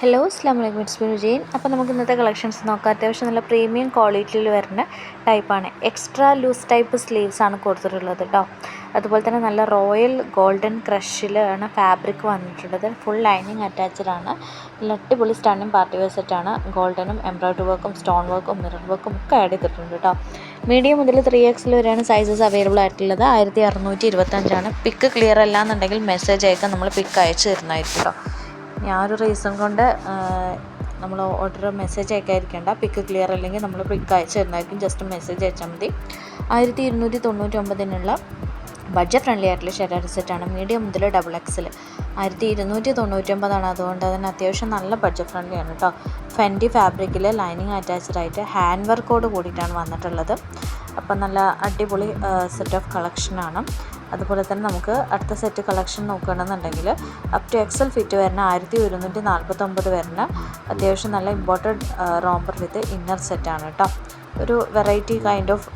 Hello അസ്ലാം വലൈക്കും it's me Jain അപ്പോൾ നമുക്ക് ഇന്നത്തെ കളക്ഷൻസ് നോക്കാം. അത്യാവശ്യം നല്ല പ്രീമിയം ക്വാളിറ്റിയിൽ വരുന്ന ടൈപ്പാണ് എക്സ്ട്രാ ലൂസ് ടൈപ്പ് സ്ലീവ്സ് ആണ് കൊടുത്തിട്ടുള്ളത് കേട്ടോ അതുപോലെ തന്നെ നല്ല റോയൽ ഗോൾഡൻ ക്രഷിലാണ് ഫാബ്രിക് വന്നിട്ടുള്ളത്. ഫുൾ ലൈനിങ് അറ്റാച്ച്ഡ് ആണ്. നല്ല അടിപൊളി സ്റ്റണ്ണിങ് പാർട്ടി വെയർ സെറ്റാണ് ഗോൾഡനും എംബ്രോയ്ഡറി വർക്കും സ്റ്റോൺ വർക്കും മിറർ വർക്കും ഒക്കെ ആഡ് ചെയ്തിട്ടുണ്ട് കേട്ടോ മീഡിയം മുതൽ ത്രീ എക്സിൽ വരെയാണ് സൈസസ് അവൈലബിൾ ആയിട്ടുള്ളത്. ആയിരത്തി അറുന്നൂറ്റി ഇരുപത്തഞ്ചാണ് പിക്ക് ക്ലിയർ അല്ല എന്നുണ്ടെങ്കിൽ മെസ്സേജ് അയക്കാൻ നമ്മൾ പിക്ക് അയച്ചു തരുന്നതായിരിക്കും കേട്ടോ ഞാൻ ഒരു റീസൺ കൊണ്ട് നമ്മൾ ഓർഡർ മെസ്സേജ് അയക്കാതിരിക്കേണ്ട. പിക്ക് ക്ലിയർ അല്ലെങ്കിൽ നമ്മൾ പിക്ക് അയച്ചു തരുന്നതായിരിക്കും ജസ്റ്റ് മെസ്സേജ് അയച്ചാൽ മതി. ആയിരത്തി ഇരുന്നൂറ്റി തൊണ്ണൂറ്റി ഒമ്പതിനുള്ള ബഡ്ജറ്റ് ഫ്രണ്ട്ലി ആയിട്ടുള്ള ഷെയർ സെറ്റാണ് മീഡിയം മുതൽ ഡബിൾ എക്സിൽ ആയിരത്തി ഇരുന്നൂറ്റി തൊണ്ണൂറ്റൊമ്പതാണ്. അതുകൊണ്ട് തന്നെ അത്യാവശ്യം നല്ല ബഡ്ജറ്റ് ഫ്രണ്ട്ലി ആണ് കേട്ടോ ഫെന്റി ഫാബ്രിക്കിൽ ലൈനിങ് അറ്റാച്ച്ഡ് ആയിട്ട് ഹാൻഡ് വർക്കോട് കൂടിയിട്ടാണ് വന്നിട്ടുള്ളത്. അപ്പം നല്ല അടിപൊളി സെറ്റ് ഓഫ് കളക്ഷനാണ് അതുപോലെ തന്നെ നമുക്ക് അടുത്ത സെറ്റ് കളക്ഷൻ നോക്കുകയാണെന്നുണ്ടെങ്കിൽ അപ് ടു എക്സൽ ഫിറ്റ് വരുന്ന ആയിരത്തി ഒരുന്നൂറ്റി നാൽപ്പത്തൊമ്പത് വരുന്ന അത്യാവശ്യം നല്ല ഇമ്പോർട്ടന്റ് റോംബർ വിത്ത് ഇന്നർ സെറ്റാണ് കേട്ടോ ഒരു വെറൈറ്റി കൈൻഡ് ഓഫ്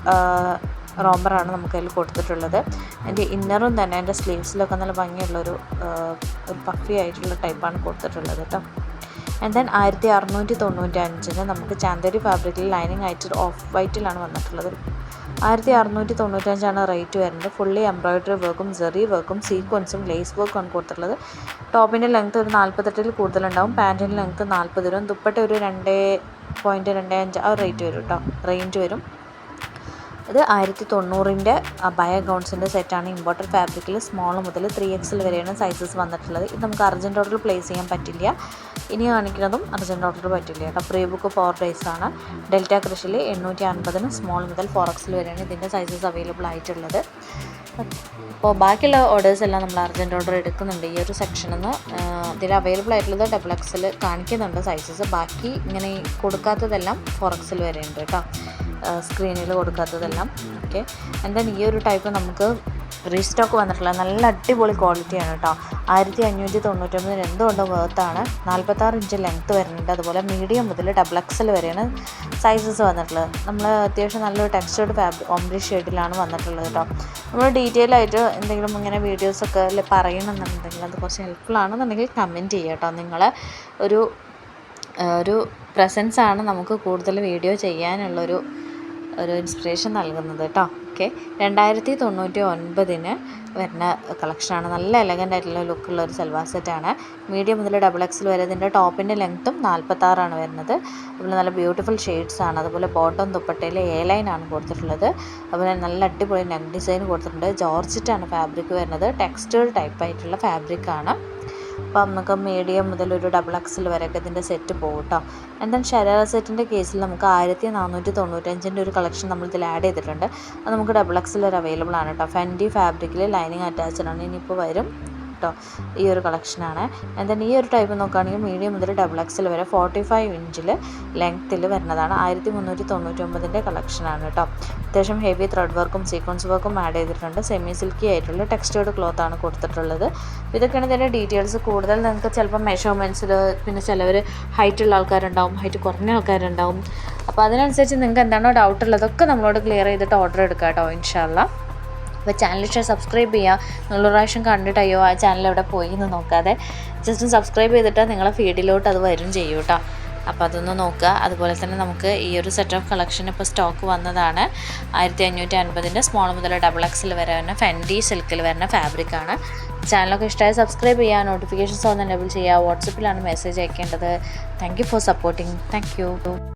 റോംബറാണ് നമുക്ക് അതിൽ കൊടുത്തിട്ടുള്ളത്. അതിന്റെ ഇന്നറും തന്നെ അതിന്റെ സ്ലീവ്സിലൊക്കെ നല്ല ഭംഗിയുള്ളൊരു ഒരു പഫി ആയിട്ടുള്ള ടൈപ്പാണ് കൊടുത്തിട്ടുള്ളത് കേട്ടോ ആൻഡ് ദെൻ ആയിരത്തി അറുന്നൂറ്റി തൊണ്ണൂറ്റി അഞ്ചിന് നമുക്ക് ചാന്തേരി ഫാബ്രിക്കിൽ ലൈനിങ് ആയിട്ട് ഓഫ് വൈറ്റിലാണ് വന്നിട്ടുള്ളത്. ആയിരത്തി അറുന്നൂറ്റി തൊണ്ണൂറ്റഞ്ചാണ് റേറ്റ് വരുന്നത്. ഫുള്ളി എംബ്രോയിഡറി വർക്കും ജെറി വർക്കും സീക്വൻസും ലേസ് വർക്കും ആണ് കൊടുത്തിട്ടുള്ളത്. ടോപ്പിന്റെ ലെങ്ത് ഒരു നാൽപ്പത്തെട്ടിൽ കൂടുതലുണ്ടാവും. പാന്റിന്റെ ലെങ്ത് നാൽപ്പത് വരും. ദുപ്പട്ട ഒരു രണ്ട് പോയിന്റ് രണ്ട് അഞ്ച് ആ റേറ്റ് വരും കേട്ടോ റേഞ്ച് വരും. ഇത് ആയിരത്തി തൊണ്ണൂറിന്റെ ബയ ഗൗൺസിന്റെ സെറ്റാണ് ഇമ്പോർട്ടഡ് ഫാബ്രിക്കിൽ സ്മോൾ മുതൽ ത്രീ എക്സിൽ വരെയാണ് സൈസസ് വന്നിട്ടുള്ളത്. ഇത് നമുക്ക് അർജന്റ് ഓർഡറിൽ പ്ലേസ് ചെയ്യാൻ പറ്റില്ല. ഇനി കാണിക്കുന്നതും അർജന്റ് ഓർഡർ പറ്റില്ല കേട്ടോ. പ്രീ ബുക്ക് ഫോർ ഡേയ്സ് ആണ്. ഡെൽറ്റ കൃഷിയിൽ എണ്ണൂറ്റി അൻപതിന് സ്മോൾ മുതൽ ഫോർ എക്സിൽ വരെയാണ് ഇതിന്റെ സൈസസ് അവൈലബിൾ ആയിട്ടുള്ളത്. അപ്പോൾ ബാക്കിയുള്ള ഓർഡേഴ്സ് എല്ലാം നമ്മൾ അർജന്റ് ഓർഡർ എടുക്കുന്നുണ്ട്. ഈ ഒരു സെക്ഷനിൽ നിന്ന് ഇതിൽ അവൈലബിൾ ആയിട്ടുള്ളത് ഡബിൾ എക്സിൽ കാണിക്കുന്നുണ്ട് സൈസസ് ബാക്കി ഇങ്ങനെ കൊടുക്കാത്തതെല്ലാം ഫോർ എക്സിൽ വരെ ഉണ്ട് കേട്ടോ. സ്ക്രീനിൽ കൊടുക്കാത്തതെല്ലാം. ഓക്കെ ആൻഡ് ഈ ഒരു ടൈപ്പ് നമുക്ക് റീസ്റ്റോക്ക് വന്നിട്ടുള്ള നല്ല അടിപൊളി ക്വാളിറ്റിയാണ് കേട്ടോ ആയിരത്തി അഞ്ഞൂറ്റി തൊണ്ണൂറ്റൊമ്പതിന് എന്തുകൊണ്ട് വേർത്താണ് നാൽപ്പത്താറ് ഇഞ്ച് ലെങ്ത്ത് വരുന്നുണ്ട്. അതുപോലെ മീഡിയം മുതൽ ഡബിൾ എക്സൽ വരെയാണ് സൈസസ് വന്നിട്ടുള്ളത്. നമ്മൾ അത്യാവശ്യം നല്ലൊരു ടെക്സ്റ്റേർഡ് ഫാബ്രിക് ഓംബ്രി ഷെയ്ഡിലാണ് വന്നിട്ടുള്ളത് കേട്ടോ നമ്മൾ ഡീറ്റെയിൽ ആയിട്ട് എന്തെങ്കിലും ഇങ്ങനെ വീഡിയോസൊക്കെ പറയണമെന്നുണ്ടെങ്കിൽ അത് കുറച്ച് ഹെൽപ്ഫുൾ ആണെന്നുണ്ടെങ്കിൽ കമന്റ് ചെയ്യുക കേട്ടോ നിങ്ങൾ ഒരു ഒരു പ്രസൻസാണ് നമുക്ക് കൂടുതൽ വീഡിയോ ചെയ്യാനുള്ളൊരു ഒരു ഇൻസ്പിറേഷൻ നൽകുന്നത് കേട്ടോ ഓക്കെ രണ്ടായിരത്തി തൊണ്ണൂറ്റി ഒൻപതിന് വരുന്ന കളക്ഷനാണ് നല്ല എലഗന്റ് ആയിട്ടുള്ള ലുക്കുള്ള ഒരു സൽവാർ സെറ്റാണ് മീഡിയം മുതൽ ഡബിൾ എക്സിൽ വരെ ഇതിന്റെ ടോപ്പിന്റെ ലെങ്ത്തും നാൽപ്പത്താറാണ് വരുന്നത്. അതുപോലെ നല്ല ബ്യൂട്ടിഫുൾ ഷെയ്ഡ്സാണ് അതുപോലെ ബോട്ടം ദുപ്പട്ടയിൽ എ ലൈനാണ് കൊടുത്തിട്ടുള്ളത്. അതുപോലെ നല്ല അടിപൊളി നെക്ക് ഡിസൈൻ കൊടുത്തിട്ടുണ്ട്. ജോർജിറ്റാണ് ഫാബ്രിക് വരുന്നത്. ടെക്സ്റ്റൈൽ ടൈപ്പ് ആയിട്ടുള്ള ഫാബ്രിക്കാണ് അപ്പം നമുക്ക് മീഡിയം മുതൽ ഒരു ഡബിൾ എക്സിൽ വരെയൊക്കെ ഇതിന്റെ സെറ്റ് പോകും കേട്ടോ ദെൻ ഷരാര സെറ്റിന്റെ കേസിൽ നമുക്ക് ആയിരത്തി നാനൂറ്റി തൊണ്ണൂറ്റഞ്ചിന്റെ ഒരു കളക്ഷൻ നമ്മൾ ഇതിൽ ആഡ് ചെയ്തിട്ടുണ്ട്. അത് നമുക്ക് ഡബിൾ എക്സിൽ വരെ അവൈലബിൾ ആണ് കേട്ടോ ഫെൻഡി ഫാബ്രിക്കിൽ ലൈനിങ് അറ്റാച്ച്ഡ് ആണ്. ഇനിയിപ്പോൾ വരും കേട്ടോ. ഈ ഒരു കളക്ഷനാണ്. എന്തായാലും ഈ ഒരു ടൈപ്പ് നോക്കുകയാണെങ്കിൽ മീഡിയം മുതൽ ഡബിൾ എക്സിൽ വരെ ഫോർട്ടി ഫൈവ് ഇഞ്ചിൽ ലെങ്ത്തിൽ വരുന്നതാണ്. ആയിരത്തി മുന്നൂറ്റി തൊണ്ണൂറ്റി ഒമ്പതിന്റെ കളക്ഷനാണ് കേട്ടോ. അത്യാവശ്യം ഹെവി ത്രെഡ് വർക്കും സീക്വൻസ് വർക്കും ആഡ് ചെയ്തിട്ടുണ്ട്. സെമി സിൽക്കി ആയിട്ടുള്ള ടെക്സ്റ്റേർഡ് ക്ലോത്ത് ആണ് കൊടുത്തിട്ടുള്ളത്. ഇതൊക്കെയാണ് ഇതിന്റെ ഡീറ്റെയിൽസ് കൂടുതൽ നിങ്ങൾക്ക് ചിലപ്പോൾ മെഷർമെന്റ്സിൽ പിന്നെ ചിലവർ ഹൈറ്റ് ഉള്ള ആൾക്കാരുണ്ടാവും ഹൈറ്റ് കുറഞ്ഞ ആൾക്കാരുണ്ടാവും. അപ്പോൾ അതിനനുസരിച്ച് നിങ്ങൾക്ക് എന്താണോ ഡൗട്ട് ഉള്ളതൊക്കെ നമ്മളോട് ക്ലിയർ ചെയ്തിട്ട് ഓർഡർ എടുക്കാം കേട്ടോ ഇൻഷാല്ല അപ്പോൾ ചാനൽ ഇഷ്ടം സബ്സ്ക്രൈബ് ചെയ്യുക നിങ്ങൾ പ്രാവശ്യം കണ്ടിട്ട് അയ്യോ ആ ചാനൽ എവിടെ പോയി എന്ന് നോക്കാതെ ജസ്റ്റ് സബ്സ്ക്രൈബ് ചെയ്തിട്ട് നിങ്ങളെ ഫീഡിലോട്ട് അത് വരും ചെയ്യും കേട്ടോ അപ്പോൾ അതൊന്ന് നോക്കുക. അതുപോലെ തന്നെ നമുക്ക് ഈ ഒരു സെറ്റ് ഓഫ് കളക്ഷൻ ഇപ്പോൾ സ്റ്റോക്ക് വന്നതാണ്. ആയിരത്തി അഞ്ഞൂറ്റി അൻപതിന്റെ സ്മോൾ മുതൽ ഡബിൾ എക്സിൽ വരെ വരുന്ന ഫെൻഡി സിൽക്കിൽ വരുന്ന ഫാബ്രിക്കാണ് ചാനലൊക്കെ ഇഷ്ടമായി സബ്സ്ക്രൈബ് ചെയ്യുക നോട്ടിഫിക്കേഷൻസ് ഒന്ന് എനേബിൾ ചെയ്യുക. വാട്സപ്പിലാണ് message അയക്കേണ്ടത്. Thank you for supporting thank you